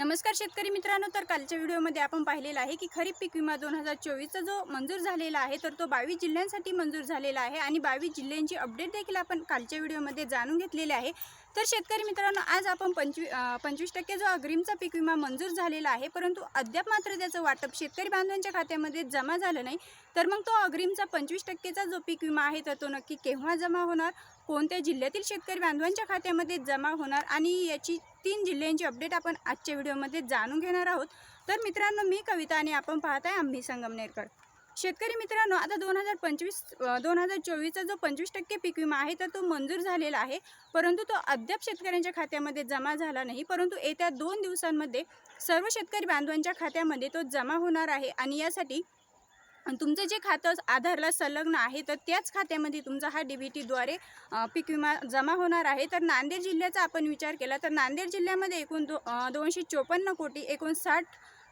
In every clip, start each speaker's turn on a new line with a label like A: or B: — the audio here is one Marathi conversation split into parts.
A: नमस्कार शेतकरी मित्रांनो तर कालच्या व्हिडिओमध्ये आपण पाहिलेला आहे की खरीप पीक विमा दोन हजार चोवीसचा जो मंजूर झालेला आहे तर तो बावीस जिल्ह्यांसाठी मंजूर झालेला आहे आणि बावीस जिल्ह्यांची अपडेट देखील आपण कालच्या व्हिडिओमध्ये जाणून घेतलेली आहे. तर शेतकरी मित्रांनो आज आपण पंचवी पंचवीस टक्के जो अग्रिमचा पीक विमा मंजूर झालेला आहे परंतु अद्याप मात्र त्याचं वाटप शेतकरी बांधवांच्या खात्यामध्ये जमा झालं नाही. तर मग तो अग्रिमचा पंचवीस टक्केचा जो पीक विमा आहे तर तो नक्की केव्हा जमा होणार? कोणत्या जिल्ह्यातील शेतकरी बांधवांच्या खात्यामध्ये जमा होणार आणि याची तीन जिल्ह्यांची अपडेट आपण आजच्या व्हिडिओमध्ये जाणून घेणार आहोत. तर मित्रांनो मी कविता आणि आपण पाहत आहे आम्ही संगमनेरकर. शेतकरी मित्रांनो आता दोन हजार पंचवीस दोन हजार चोवीसचा जो पंचवीस टक्के पीक विमा आहे तर तो मंजूर झालेला आहे. परंतु तो अद्याप शेतकऱ्यांच्या खात्यामध्ये जमा झाला नाही. परंतु येत्या दोन दिवसांमध्ये सर्व शेतकरी बांधवांच्या खात्यामध्ये तो जमा होणार आहे आणि यासाठी तुमचं जे खातं आधारला संलग्न आहे तर त्याच खात्यामध्ये तुमचा हा डी बी टीद्वारे पीक विमा जमा होणार आहे. तर नांदेड जिल्ह्याचा आपण विचार केला तर नांदेड जिल्ह्यामध्ये एकूण दो दोनशे चोपन्न कोटी एकोणसाठ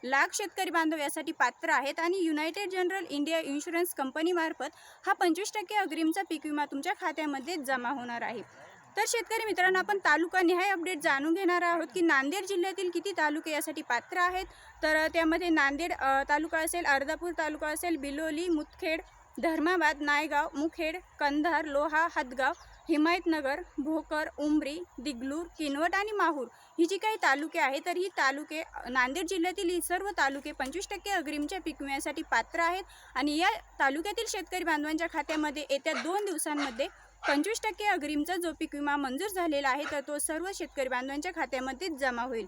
A: लाख शेतकरी बांधव यासाठी पात्र आहेत आणि युनायटेड जनरल इंडिया इन्शुरन्स कंपनीमार्फत हा पंचवीस टक्के अग्रिमचा पीक विमा तुमच्या खात्यामध्ये जमा होणार आहे. तर शेतकरी मित्रांनो आपण तालुका निहाय अपडेट जाणून घेणार आहोत की नांदेड जिल्ह्यातील किती तालुके यासाठी पात्र आहेत? तर त्यामध्ये नांदेड तालुका असेल अर्धापूर तालुका असेल बिलोली मुतखेड धर्माबाद नायगाव मुखेड कंधार लोहा हदगाव हिमायतनगर भोकर उमरी दिगलूर किनवट आणि माहूर ही जी काही तालुके आहेत तर ही तालुके नांदेड जिल्ह्यातील ही सर्व तालुके पंचवीस टक्के अग्रिमच्या पीक विम्यासाठी पात्र आहेत. आणि या तालुक्यातील शेतकरी बांधवांच्या खात्यामध्ये येत्या दोन दिवसांमध्ये पंचवीस टक्के अग्रिमचा जो पीक विमा मंजूर झालेला आहे तर तो सर्व शेतकरी बांधवांच्या खात्यामध्ये जमा होईल.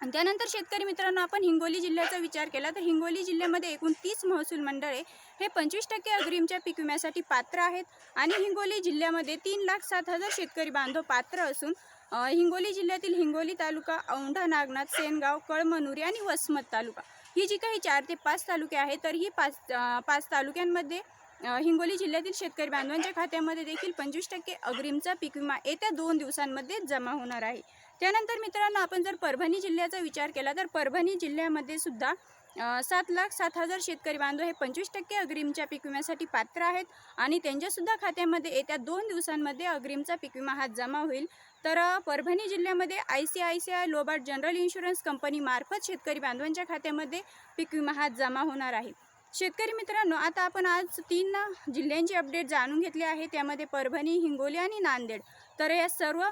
A: आणि त्यानंतर शेतकरी मित्रांनो आपण हिंगोली जिल्ह्याचा विचार केला तर हिंगोली जिल्ह्यामध्ये एकूण तीस महसूल मंडळे हे पंचवीस टक्के अग्रिमच्या पीक विम्यासाठी पात्र आहेत. आणि हिंगोली जिल्ह्यामध्ये तीन लाख सात हजार शेतकरी बांधव पात्र असून हिंगोली जिल्ह्यातील हिंगोली तालुका औंढा नागनाथ सेनगाव कळमनुरी आणि वसमत तालुका. ही जी काही चार ते पाच तालुके आहेत तर ही पाच पाच तालुक्यांमध्ये हिंगोली जिल्ह्यातील शेतकरी बांधवांच्या खात्यामध्ये देखील पंचवीस टक्के अग्रिमचा पीक विमा येत्या दोन दिवसांमध्ये जमा होणार आहे. त्यानंतर मित्रांनो आपण जर परभणी जिल्ह्याचा विचार केला तर परभणी जिल्ह्यामध्ये सुद्धा सात लाख सात हजार शेतकरी बांधव हे पंचवीस टक्के अग्रिमच्या पीक विम्यासाठी पात्र आहेत आणि त्यांच्यासुद्धा खात्यामध्ये येत्या दोन दिवसांमध्ये अग्रिमचा पीक विमा हा जमा होईल. तर परभणी जिल्ह्यामध्ये I C I C I Lombard general insurance कंपनीमार्फत शेतकरी बांधवांच्या खात्यामध्ये पीक विमा हा जमा होणार आहे. शेतकरी मित्रांनो आता आपण आज तीन जिल्ह्यांची अपडेट जाणून घेतली आहे. त्यामध्ये परभणी हिंगोली आणि नांदेड. तर या सर्व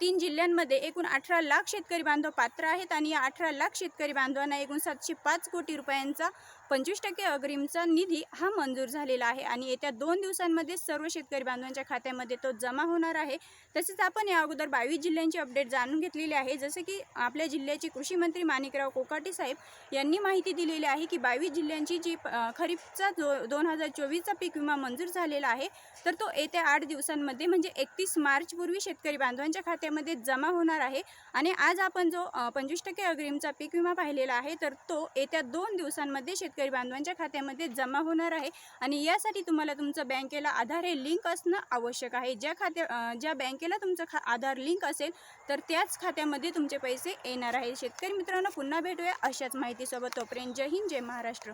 A: तीन जिल्ह्यांमध्ये एकूण अठरा लाख शेतकरी बांधव पात्र आहेत आणि या अठरा लाख शेतकरी बांधवांना एकूण सातशे पाच कोटी रुपयांचा पंचवीस टक्के अग्रिमचा निधी हा मंजूर झालेला आहे. आणि येत्या दोन दिवसांमध्ये सर्व शेतकरी बांधवांच्या खात्यामध्ये तो जमा होणार आहे. तसेच आपण या अगोदर बावीस जिल्ह्यांची अपडेट जाणून घेतलेली आहे. जसे की आपल्या जिल्ह्याचे कृषी मंत्री माणिकराव कोकाटे साहेब यांनी माहिती दिलेली आहे की बावीस जिल्ह्यांची जी खरीपचा जो दोन हजार चोवीसचा पीक विमा मंजूर झालेला आहे. तर तो येत्या आठ दिवसांमध्ये म्हणजे एकतीस मार्चपूर्वी शेतकरी बांधवांच्या खात्यामध्ये जमा होणार आहे. आणि आज आपण जो पंचवीस टक्के अग्रिमचा पीक विमा पाहिलेला आहे तर तो येत्या दोन दिवसांमध्ये शेतकरी बांधवांच्या खात्यामध्ये जमा होणार आहे. आणि यासाठी तुम्हाला तुमचं बँकेला आधार हे लिंक असणं आवश्यक आहे. ज्या खात्या ज्या बँकेला तुमचं खा आधार लिंक असेल तर त्याच खात्यामध्ये तुमचे पैसे येणार आहे. शेतकरी मित्रांनो पुन्हा भेटूया अशाच माहितीसोबत. तोपर्यंत जय हिंद जय महाराष्ट्र.